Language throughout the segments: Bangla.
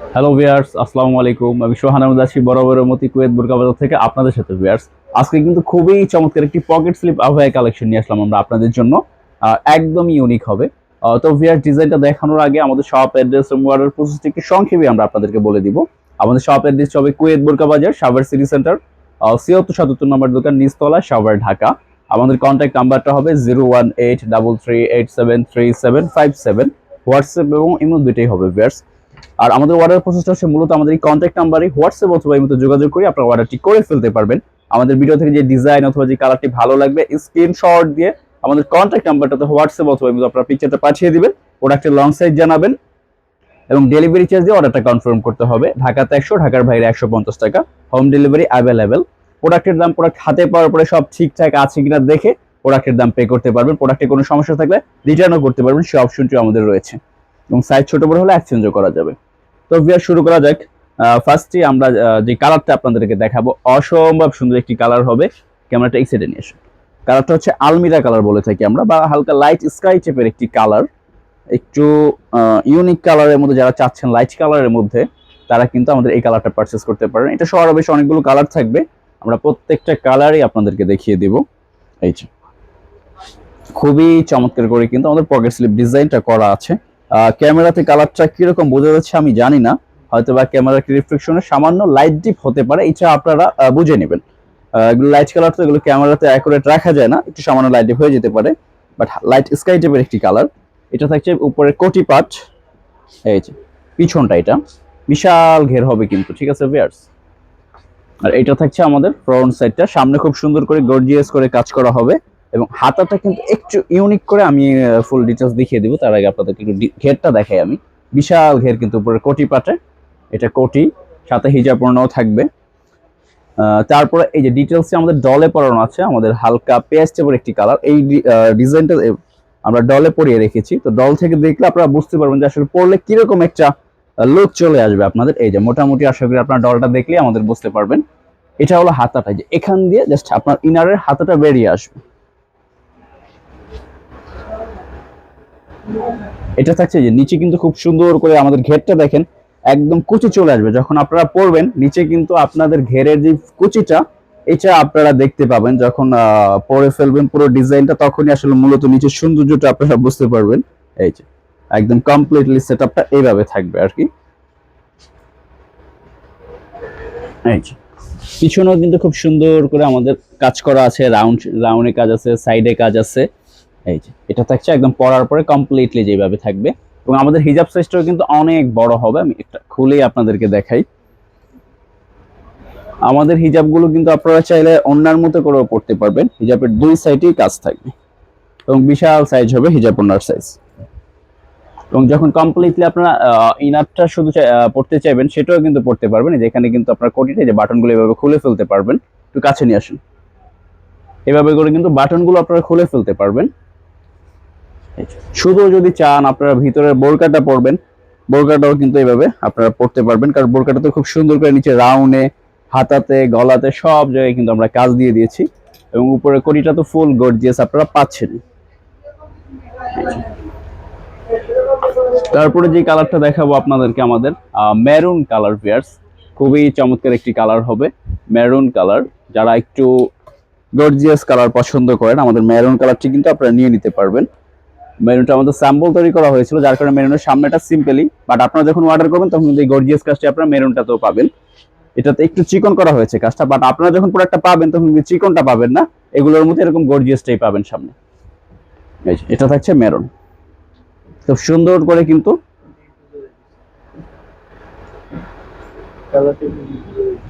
হ্যালো ভিয়ার্স আসসালামু আলাইকুম আমি সোহান আহমদ আছি বরাবরের মতি কুয়েত বাজার থেকে আপনাদের সাথে ভিয়ার্স আজকে কিন্তু খুবই চমৎকার একটি পকেট স্লিপ আবহাওয়া কালেকশন নিয়ে আসলাম আমরা আপনাদের জন্য। আহ, একদমই ইউনিক হবে। তো ভিয়ার্স ডিজাইনটা দেখানোর আগে আমাদের শপ অ্যাড্রেস এবং অর্ডার প্রসেসটি একটু সংক্ষেপে আমরা আপনাদেরকে বলে দিব। আমাদের শপ অ্যাড্রেস হবে কুয়েত বোরকা বাজার সাভার সিটি সেন্টার ছিয়াত্তর সাতাত্তর নম্বর দোকান নিচতলা সাভার ঢাকা। আমাদের কন্ট্যাক্ট নাম্বারটা হবে zero one eight double three eight seven three seven five seven WhatsApp এবং ইমো দুইটাই হবে ভিয়ার্স আর আমাদের অর্ডার প্রসেসটা হচ্ছে মূলত আমাদের এই কন্ট্যাক্ট নাম্বারে হোয়াটসঅ্যাপ অথবা এই মতো যোগাযোগ করে আপনারা অর্ডারটি করে ফেলতে পারবেন। আমাদের ভিডিও থেকে যে ডিজাইন অথবা যে কালারটি ভালো লাগবে স্ক্রিনশট দিয়ে আমাদের কন্ট্যাক্ট নাম্বারটাতে হোয়াটসঅ্যাপ অথবা এই মতো আপনার পিকচারটা পাঠিয়ে দিবেন প্রোডাক্টের লং সাইজ জানাবেন এবং ডেলিভারি চার্জ দিয়ে অর্ডারটা কনফার্ম করতে হবে। ঢাকাতে একশো, ঢাকার বাইরে একশো পঞ্চাশ টাকা। হোম ডেলিভারি অ্যাভেলেবেল প্রোডাক্টের দাম প্রোডাক্ট হাতে পাওয়ার পরে সব ঠিকঠাক আছে কিনা দেখে প্রোডাক্টের দাম পে করতে পারবেন। প্রোডাক্টে কোনো সমস্যা থাকলে রিটার্নও করতে পারবেন। সেই অপশনটিও আমাদের রয়েছে। এবং সাইজ ছোট বড় হলে এক্সচেঞ্জও করা যাবে। তো ভিয়ার শুরু করা যাক। ফার্স্টে আমরা যে কালারটা আপনাদেরকে দেখাবো, অসম্ভব সুন্দর একটি কালার হবে। ক্যামেরাটা এই সাইডে নিয়ে এসো কালারটা হচ্ছে আলমিরা কালার বলে থাকি আমরা, বা হালকা লাইট স্কাই টাইপের একটি কালার একটু ইউনিক কালারের মধ্যে যারা চাচ্ছেন লাইট কালারের মধ্যে, তারা কিন্তু আমাদের এই কালারটা পারচেস করতে পারেন। এটা সবার বেশ অনেকগুলো কালার থাকবে। আমরা প্রত্যেকটা কালারই আপনাদেরকে দেখিয়ে দিব। এই যে, খুবই চমৎকার করে কিন্তু আমাদের পকেট স্লিপ ডিজাইনটা করা আছে। ক্যামেরাতে কালারটা কীরকম বোঝা যাচ্ছে আমি জানি না। হয়তো বা ক্যামেরার রিফ্লেকশনে সামান্য লাইট ডিপ হতে পারে, এটা আপনারা বুঝে নেবেন। লাইট কালার তো এগুলো ক্যামেরাতে অ্যাকুরেট রাখা যায় না, একটু সামান্য লাইট ডিপ হয়ে যেতে পারে বাট লাইট স্কাই টাইপের একটি কালার এটা থাকছে উপরে কোটি পাট এই যে, পিছনটা এটা। বিশাল ঘের হবে কিন্তু, ঠিক আছে ভিয়ার্স আর এটা থাকছে আমাদের ফ্রন্ট সাইডটা সামনে খুব সুন্দর করে গর্জিয়াস করে কাজ করা হবে। এবং হাতাটা কিন্তু একটু ইউনিক করে আমি ফুল ডিটেলস দেখিয়ে দিব। তার আগে আপনাদেরকে একটু ঘেরটা দেখাই আমি। বিশাল ঘের কিন্তু উপরে কোটি পাটে এটা কোটি, সাথে হিজাব পরানো থাকবে তারপরে এই যে ডিটেলসে আমাদের ডলে পরানো আছে, আমাদের হালকা টাইপের একটি কালার এই ডিজাইনটা আমরা ডলে পরিয়ে রেখেছি। তো ডল থেকে দেখলে আপনারা বুঝতে পারবেন যে আসলে পরলে কীরকম একটা লুক চলে আসবে আপনাদের। এই যে মোটামুটি আশা করি আপনার ডলটা দেখলে আমাদের বুঝতে পারবেন। এটা হলো হাতাটা। যে এখান দিয়ে জাস্ট আপনার ইনারের হাতাটা বেরিয়ে আসবে। এটা থাকছে যে নিচে কিন্তু খুব সুন্দর করে আমাদের ঘেরটা দেখেন, একদম কুচি চলে আসবে। যখন আপনারা পরবেন নিচে কিন্তু আপনাদের ঘেরের যে কুচিটা, এটা আপনারা দেখতে পাবেন। যখন পরে ফেলবেন পুরো ডিজাইনটা, তখনই আসলে মূলত নিচের সৌন্দর্যটা আপনারা বুঝতে পারবেন। এই যে, একদম কমপ্লিটলি সেট আপটা এইভাবে থাকবে আর কি। পিছনেও কিন্তু খুব সুন্দর করে আমাদের কাজ করা আছে। রাউন্ড রাউন্ডে কাজ আছে সাইডে কাজ আছে। এই যে, এটা থাকছে একদম পরার পরে কমপ্লিটলি যেভাবে থাকবে। এবং আমাদের হিজাব সাইজটাও কিন্তু অনেক বড় হবে, আমি একটা খুলেই আপনাদেরকে দেখাই। আমাদের হিজাবগুলো কিন্তু আপনারা চাইলে অন্যার মতো করেও পড়তে পারবেন। হিজাবের দুই সাইডেই কাজ থাকবে। এবং বিশাল সাইজ হবে হিজাব ওনার সাইজ এবং যখন কমপ্লিটলি আপনারা ইনারটা শুধু পড়তে চাইবেন, সেটাও কিন্তু পড়তে পারবেন। এই যে, এখানে কিন্তু আপনার কোটিটা যে বাটনগুলো এভাবে খুলে ফেলতে পারবেন। একটু কাছে নিয়ে আসুন। এভাবে করে কিন্তু বাটনগুলো আপনারা খুলে ফেলতে পারবেন। শুধু যদি চান, আপনারা ভিতরের বোরকাটা পরবেন। বোরকাটাও কিন্তু এইভাবে আপনারা পড়তে পারবেন, কারণ বোরকাটা তো খুব সুন্দর করে নিচে রাউন্ডে, হাতাতে, গলাতে, সব জায়গায় কিন্তু আমরা কাজ দিয়ে দিয়েছি। এবং উপরে কোটিটা তো ফুল গর্জিয়াস আপনারা পাচ্ছেন তারপরে যে কালারটা দেখাবো আপনাদেরকে আমাদের মেরুন কালার পেয়ার্স খুবই চমৎকার একটি কালার হবে মেরুন কালার যারা একটু গর্জিয়াস কালার পছন্দ করেন, আমাদের মেরুন কালারটি কিন্তু আপনারা নিয়ে নিতে পারবেন। মেরুনটা আমাদের স্যাম্পল তৈরি করা হয়েছিল, যার কারণে মেরুনের সামনেটা সিম্পলি বাট আপনারা যখন অর্ডার করবেন, তখন এই গর্জিয়াস কাজটি আপনারা মেরুনটাতেও পাবেন। এটাতে একটু চিকন করা হয়েছে কাজটা বাট আপনারা যখন প্রোডাক্টটা পাবেন, তখন চিকনটা পাবেন না। এগুলোর মধ্যে এরকম গর্জিয়াসটাই পাবেন সামনে। এটা থাকছে মেরুন। খুব সুন্দর করে কিন্তু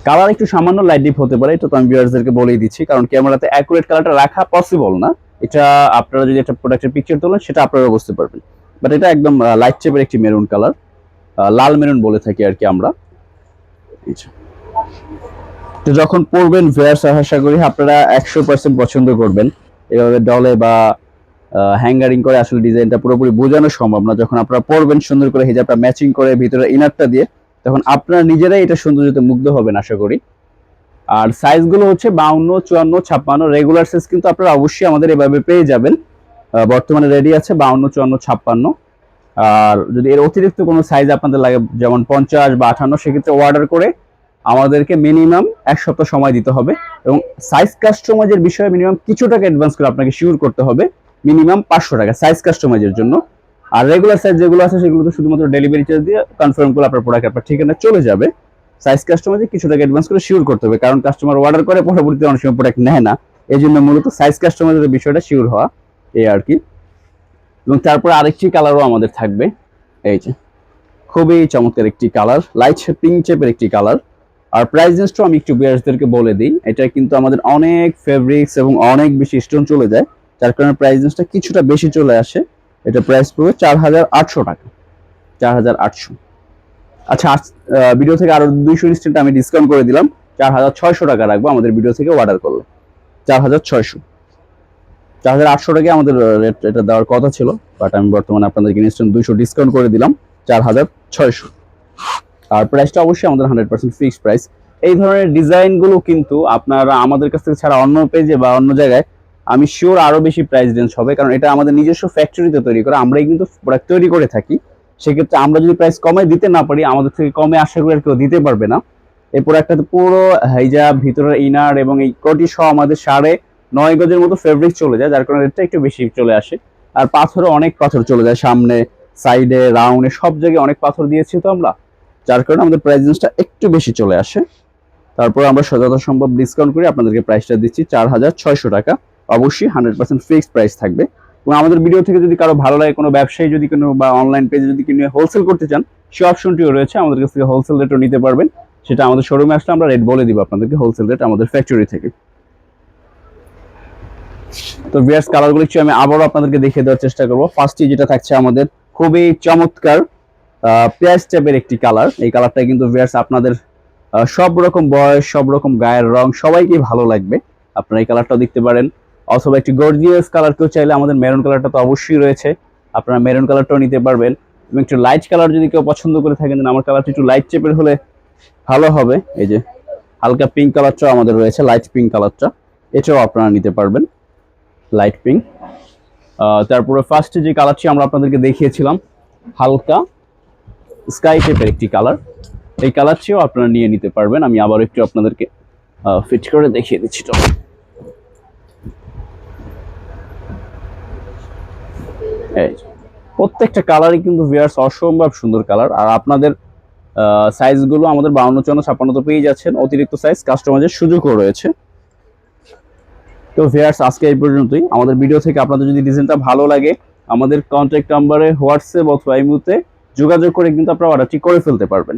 কালার একটু সামান্য লাইট ডিপ হতে পারে, এটা তো আমি ভিউয়ার্সদেরকে বলেই দিচ্ছি, কারণ ক্যামেরাতে অ্যাকুরেট কালারটা রাখা পসিবল না। এটা আপনারা যদি একটা প্রোডাক্টের পিকচার তোলেন, সেটা আপনারা বুঝতে পারবেন। বাট এটা একদম লাইট চেপের একটি মেরুন কালার লাল মেরুন বলে থাকি আর কি আমরা। তো যখন পড়বেন ভিউয়ার্স আশা করি আপনারা একশো পার্সেন্ট পছন্দ করবেন। এভাবে ডলে বা হ্যাঙ্গারিং করে আসলে ডিজাইনটা পুরোপুরি বোঝানো সম্ভব না। যখন আপনারা পরবেন, সুন্দর করে হিজাবটা ম্যাচিং করে ভিতরে ইনারটা দিয়ে, তখন আপনারা নিজেরাই এটা সৌন্দর্যতে মুগ্ধ হবেন, আশা করি। আর সাইজগুলো হচ্ছে বাউন্ন, চুয়ান্ন, ছাপ্পান্ন। রেগুলার সাইজ কিন্তু আপনারা অবশ্যই আমাদের এভাবে পেয়ে যাবেন। বর্তমানে রেডি আছে বাউন্ন, চুয়ান্ন, ছাপ্পান্ন। আর যদি এর অতিরিক্ত কোনো সাইজ আপনাদের লাগে, যেমন পঞ্চাশ বা আঠান্ন, সেক্ষেত্রে অর্ডার করে আমাদেরকে মিনিমাম এক সপ্তাহ সময় দিতে হবে এবং সাইজ কাস্টমাইজের বিষয়ে মিনিমাম কিছু টাকা অ্যাডভান্স করে আপনাকে শিওর করতে হবে। মিনিমাম পাঁচশো টাকা সাইজ কাস্টমাইজের জন্য। আর রেগুলার সাইজ যেগুলো আছে সেগুলো তো শুধুমাত্র ডেলিভারি চার্জ দিয়ে কনফার্ম করে আপনার প্রোডাক্ট আপনার ঠিকানা চলে যাবে। সাইজ কাস্টমাইজে কিছু টাকা অ্যাডভান্স করে শিওর করতে হবে, কারণ কাস্টমার অর্ডার করে, পরবর্তীতে অনেক সময় প্রোডাক্ট নেয় না। এই জন্য মূলত সাইজ কাস্টমাইজের বিষয়টা শিওর হওয়া, এই আর কি। এবং তারপরে আরেকটি কালারও আমাদের থাকবে, এই যে। খুবই চমৎকার একটি কালার লাইট পিঙ্ক চেপের একটি কালার আর প্রাইস রেঞ্জটাও আমি একটু বিয়ার্সদেরকে বলে দিই, এটা কিন্তু আমাদের অনেক ফেব্রিক্স এবং অনেক বেশি স্টোন চলে যায়, যার কারণে প্রাইস রেঞ্জটা কিছুটা বেশি চলে আসে। এটা প্রাইস পড়বে চার হাজার আটশো টাকা, চার হাজার আটশো। আচ্ছা ভিডিও থেকে আরও দুইশো ইনস্ট্যান্ট আমি ডিসকাউন্ট করে দিলাম। চার হাজার ছয়শো টাকা রাখব আমাদের ভিডিও থেকে অর্ডার করলে। চার হাজার ছয়শো। চার হাজার আটশো টাকা আমাদের রেট এটা দেওয়ার কথা ছিল বাট আমি বর্তমানে আপনাদেরকে ইনস্ট্যান্ট দুইশো ডিসকাউন্ট করে দিলাম, চার হাজার ছয়শো। আর প্রাইসটা অবশ্যই আমাদের হান্ড্রেড পার্সেন্ট ফিক্সড প্রাইস এই ধরনের ডিজাইনগুলো কিন্তু আপনারা আমাদের কাছ থেকে ছাড়া অন্য পেজে বা অন্য জায়গায়, আমি শিওর আরও বেশি প্রাইস রেঞ্জ হবে, কারণ এটা আমাদের নিজস্ব ফ্যাক্টরিতে তৈরি করা, আমরাই কিন্তু প্রোডাক্ট তৈরি করে থাকি। সেক্ষেত্রে আমরা যদি প্রাইস কমে দিতে না পারি, আমাদের থেকে কমে আশা করি আর কেউ দিতে পারবে না। এই প্রোডাক্টটাতে পুরো হাইজাব ভিতরের ইনার এবং এই কোটি সহ আমাদের সাড়ে নয় গজের মতো ফেব্রিক চলে যায়, যার কারণে রেটটা একটু বেশি চলে আসে। আর পাথরও অনেক পাথর চলে যায়, সামনে সাইডে রাউন্ডে সব জায়গায় অনেক পাথর দিয়েছি তো আমরা। যার কারণে আমাদের প্রাইস রেঞ্জটা একটু বেশি চলে আসে। তারপর আমরা যত সম্ভব ডিসকাউন্ট করে আপনাদেরকে প্রাইসটা দিচ্ছি চার হাজার ছয়শো টাকা। অবশ্যই হান্ড্রেড পার্সেন্ট ফিক্সড প্রাইস থাকবে। এবং আমাদের ভিডিও থেকে যদি কারও ভালো লাগে কোনো ব্যবসায়ী যদি কোনো বা অনলাইন পেজে যদি কিনে হোলসেল করতে চান, সে অপশনটিও রয়েছে। আমাদের কাছ থেকে হোলসেল রেটও নিতে পারবেন। সেটা আমাদের শোরুমে আসলে আমরা রেট বলে দিব আপনাদেরকে হোলসেল রেট আমাদের ফ্যাক্টরি থেকে। তো ভিয়ার্স কালারগুলো একটু আমি আবারও আপনাদেরকে দেখিয়ে দেওয়ার চেষ্টা করব। ফার্স্টে যেটা থাকছে আমাদের খুবই চমৎকার পেঁয়াজ টাইপের একটি কালার এই কালারটা কিন্তু ভিয়ার্স আপনাদের সব রকম বয়স, সব রকম গায়ের রং সবাইকেই ভালো লাগবে। আপনারা এই কালারটাও দেখতে পারেন। অথবা একটি গর্জিয়াস কালার কেউ চাইলে আমাদের মেরুন কালারটা তো অবশ্যই রয়েছে। আপনারা মেরুন কালারটাও নিতে পারবেন। এবং একটু লাইট কালার যদি কেউ পছন্দ করে থাকেন আমার কালারটা একটু লাইট চেপের হলে ভালো হবে। এই যে হালকা পিঙ্ক কালারটাও আমাদের রয়েছে লাইট পিঙ্ক কালারটা এটাও আপনারা নিতে পারবেন লাইট পিঙ্ক তারপরে ফার্স্টে যে কালারটি আমরা আপনাদেরকে দেখিয়েছিলাম, হালকা স্কাই টাইপের একটি কালার এই কালারটিও আপনারা নিয়ে নিতে পারবেন। আমি আবার একটু আপনাদেরকে ফিট করে দেখিয়ে দিচ্ছি তো প্রত্যেকটা কালারই কিন্তু ভিয়ার্স অসম্ভব সুন্দর কালার আর আপনাদের সাইজগুলো আমাদের বাউন্ন, চুয়ান্ন, ছাপ্পান্ন তো পেয়ে যাচ্ছেন। অতিরিক্ত সাইজ কাস্টমাইজের সুযোগও রয়েছে। তো ভিয়ার্স আজকে এই পর্যন্তই। আমাদের ভিডিও থেকে আপনাদের যদি ডিজাইনটা ভালো লাগে, আমাদের কন্ট্যাক্ট নাম্বারে হোয়াটসঅ্যাপ অথবা ইমুতে যোগাযোগ করে কিন্তু আপনারা অর্ডারটি করে ফেলতে পারবেন।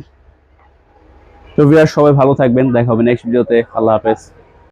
তো ভিয়ার্স সবাই ভালো থাকবেন। দেখা হবে নেক্সট ভিডিওতে আল্লাহ হাফেজ।